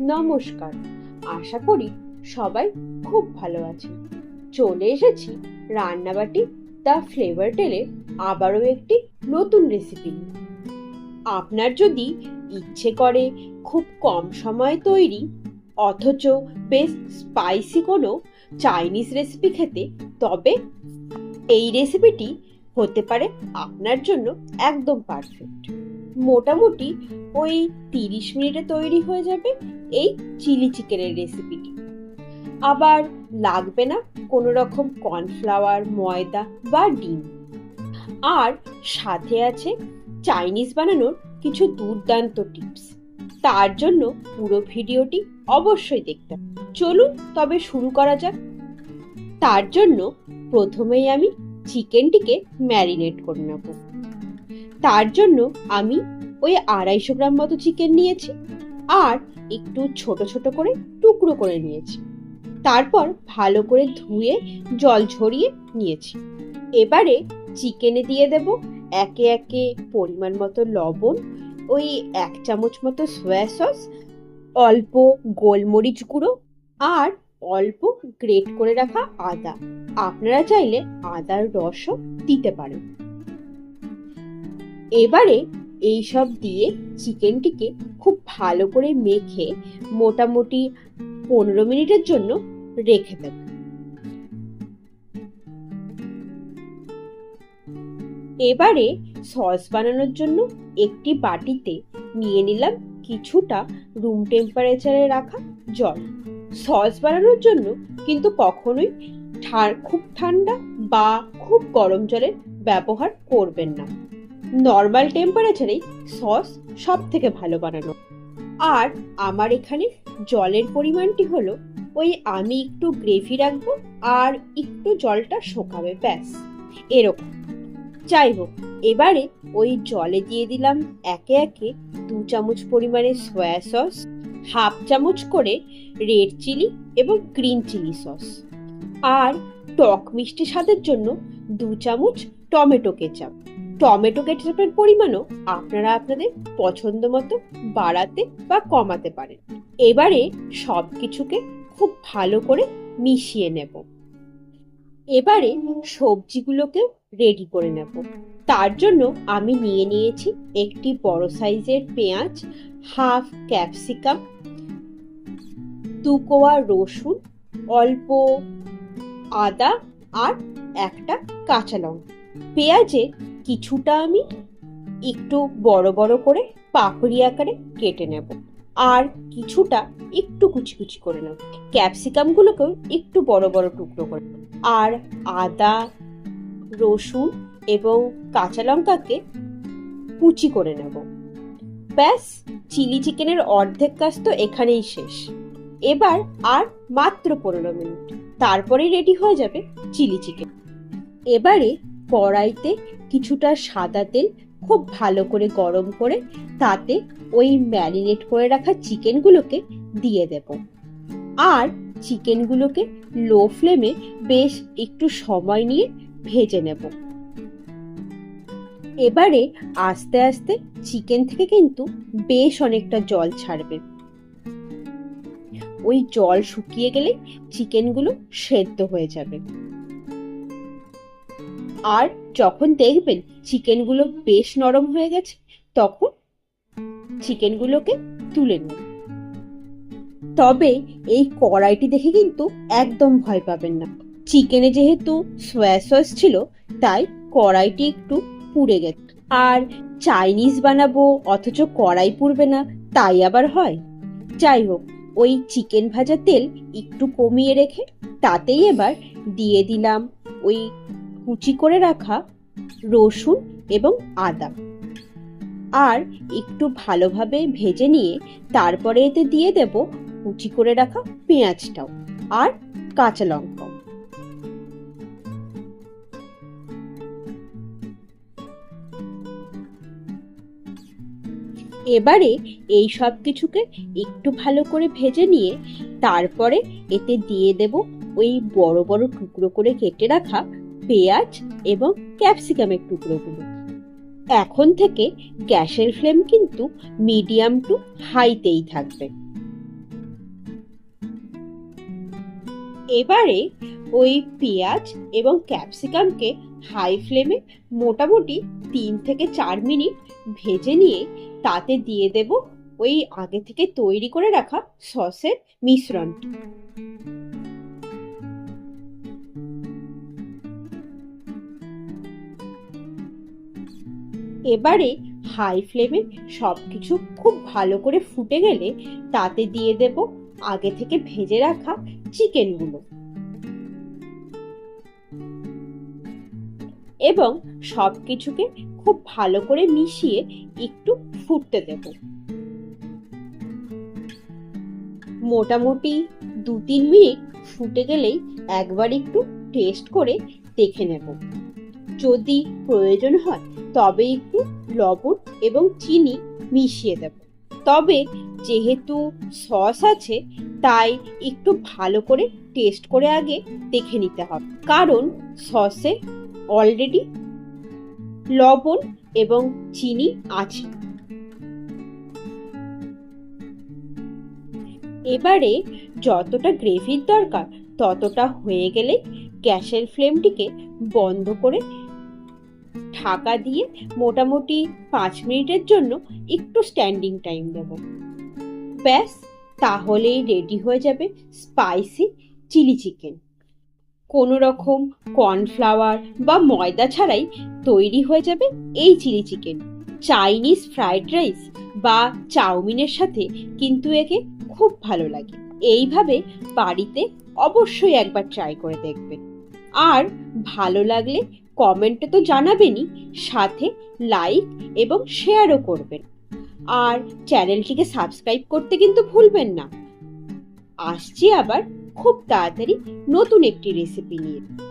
নমস্কার। আশা করি সবাই খুব ভালো আছে চলে এসেছি রান্নাবাটি দ্য ফ্লেভার টেলে আবারও একটি নতুন রেসিপি আপনার যদি ইচ্ছে করে খুব কম সময়ে তৈরি অথচ বেশ স্পাইসি কোনো চাইনিজ রেসিপি খেতে, তবে এই রেসিপিটি হতে পারে আপনার জন্য একদম পারফেক্ট মোটামুটি ওই তিরিশ মিনিটে তৈরি হয়ে যাবে এই চিলি চিকেনের রেসিপিটি। আবার লাগবে না কোনো রকম কর্নফ্লাওয়ার, ময়দা বা ডিম। আর সাথে আছে চাইনিজ বানানোর কিছু দুর্দান্ত টিপস। তার জন্য পুরো ভিডিওটি অবশ্যই দেখতে। চলুন তবে শুরু করা যাক। তার জন্য প্রথমেই আমি চিকেনটিকে ম্যারিনেট করে নেব। তার জন্য আমি ওই আড়াইশো গ্রাম মতো চিকেন নিয়েছি আর একটু ছোট ছোট করে টুকরো করে নিয়েছি। তারপর ভালো করে ধুয়ে জল ঝরিয়ে নিয়েছি। এবারে চিকেনে দিয়ে দেব একে একে পরিমাণ মতো লবণ, ওই এক চামচ মতো সয়া সস অল্প গোলমরিচ গুঁড়ো আর অল্প গ্রেট করে রাখা আদা। আপনারা চাইলে আদার রসও দিতে পারেন। এবারে এই সব দিয়ে চিকেনটিকে খুব ভালো করে মেখে মোটামুটি পনেরো মিনিটের জন্য রেখে দেব। এবারে সস বানানোর জন্য একটি বাটিতে নিয়ে নিলাম কিছুটা রুম টেম্পারেচারে রাখা জল। সস বানানোর জন্য কিন্তু কখনোই খুব ঠান্ডা বা খুব গরম জলের ব্যবহার করবেন না। নর্মাল টেম্পারেচারেই সস সব থেকে ভালো বানানো। আর আমার এখানে জলের পরিমাণটি হলো, ওই আমি একটু গ্রেভি রাখব আর একটু জলটা শোকাবে, ব্যাস। এরকম। যাই হোক এবারে ওই জলে দিয়ে দিলাম একে একে দু চামচ পরিমাণে সয়া সস হাফ চামচ করে রেড চিলি এবং গ্রিন চিলি সস আর টক মিষ্টি স্বাদের জন্য দু চামচ টমেটো কেচাপ টমেটো কেচাপের পরিমাণও আপনারা আপনাদের পছন্দ মতো বাড়াতে বা কমাতে পারেন। এবারে সব কিছুকে খুব ভালো করে মিশিয়ে নেব। এবারে সবজিগুলোকে রেডি করে নেব। তার জন্য আমি নিয়ে নিয়েছি একটি বড় সাইজের পেঁয়াজ, হাফ ক্যাপসিকাম, দু কোয়া রসুন, অল্প আদা আর একটা কাঁচা লঙ্কা। পেঁয়াজে কিছুটা আমি একটু বড় বড় করে পাপড়ি আকারে কেটে নেব। আর কিছুটা একটু কুচি কুচি করে নেব। ক্যাপসিকামগুলোকেও একটু বড় বড় টুকরো করে। আর আদা, রসুন এবং কাঁচা লঙ্কাকে কুচি করে নেব। ব্যাস, চিলি চিকেনের অর্ধেক কাজ তো এখানেই শেষ। এবার আর মাত্র পনেরো মিনিট। তারপরেই রেডি হয়ে যাবে চিলি চিকেন। এবারে কড়াইতে কিছুটা সাদা তেল খুব ভালো করে গরম করে তাতে ওই ম্যারিনেট করে রাখা চিকেনগুলোকে দিয়ে দেব। আর চিকেনগুলোকে লো ফ্লেমে বেশ একটু সময় নিয়ে ভেজে নেব। এবারে আস্তে আস্তে চিকেন থেকে কিন্তু বেশ অনেকটা জল ছাড়বে। ওই জল শুকিয়ে গেলে চিকেনগুলো সেদ্ধ হয়ে যাবে। আর যখন দেখবেন চিকেনগুলো বেশ নরম হয়ে গেছে, তখন চিকেনগুলোকে তুলে নিন। তবে এই কড়াইটি দেখে কিন্তু একদম ভয় পাবেন না। চিকেনে যেহেতু সয়া সস ছিল, তাই কড়াইটি একটু পুড়ে গেছে। আর চাইনিজ বানাবো অথচ কড়াই পুড়বে না, তাই আবার হয়। যাই হোক, ওই চিকেন ভাজা তেল একটু কমিয়ে রেখে তাতেই এবার দিয়ে দিলাম ওই কুচি করে রাখা রসুন এবং আদা। আর একটু ভালোভাবে ভেজে নিয়ে তারপরে এতে দিয়ে দেব কুচি করে রাখা পেঁয়াজটাও আর কাঁচা লঙ্কাও। এবারে এই সব কিছুকে একটু ভালো করে ভেজে নিয়ে তারপরে এতে দিয়ে দেব ওই বড় বড় টুকরো করে কেটে রাখা পেঁয়াজ এবং ক্যাপসিকামের টুকরোগুলো। এখন থেকে গ্যাসের ফ্লেম কিন্তু মিডিয়াম টু হাইতেই থাকবে। এবারে ওই পেঁয়াজ এবং ক্যাপসিকামকে হাই ফ্লেমে মোটামুটি তিন থেকে চার মিনিট ভেজে নিয়ে তাতে দিয়ে দেব ওই আগে থেকে তৈরি করে রাখা সসের মিশ্রণটি। এবারে হাই ফ্লেমে সব কিছু খুব ভালো করে ফুটে গেলে তাতে দিয়ে দেব আগে থেকে ভেজে রাখা চিকেনগুলো এবং সব কিছুকে খুব ভালো করে মিশিয়ে একটু ফুটতে দেব। মোটামুটি দু তিন মিনিট ফুটে গেলেই একবার একটু টেস্ট করে দেখে নেব। যদি প্রয়োজন হয়, তবে একটু লবণ এবং চিনি মিশিয়ে দেব। তবে যেহেতু সস আছে, তাই একটু ভালো করে টেস্ট করে আগে দেখে নিতে হবে। কারণ সসে অলরেডি লবণ এবং চিনি আছে। এবারে যতটা গ্রেভির দরকার, ততটা হয়ে গেলে গ্যাসের ফ্লেমটিকে বন্ধ করে ঢাকা দিয়ে মোটামুটি পাঁচ মিনিটের জন্য একটু স্ট্যান্ডিং টাইম দেব। ব্যাস, তাহলেই রেডি হয়ে যাবে স্পাইসি চিলি চিকেন কোনো রকম কর্নফ্লাওয়ার বা ময়দা ছাড়াই তৈরি হয়ে যাবে এই chilli chicken Chinese fried rice বা চাউমিনের সাথে কিন্তু একে খুব ভালো লাগে। এইভাবে বাড়িতে অবশ্যই একবার ট্রাই করে দেখবেন। আর ভালো লাগলে কমেন্টে তো জানাবেনই। সাথে লাইক এবং শেয়ারও করবেন। আর চ্যানেলটিকে সাবস্ক্রাইব করতে কিন্তু ভুলবেন না। আসছি আবার খুব তাড়াতাড়ি নতুন একটি রেসিপি নিয়ে।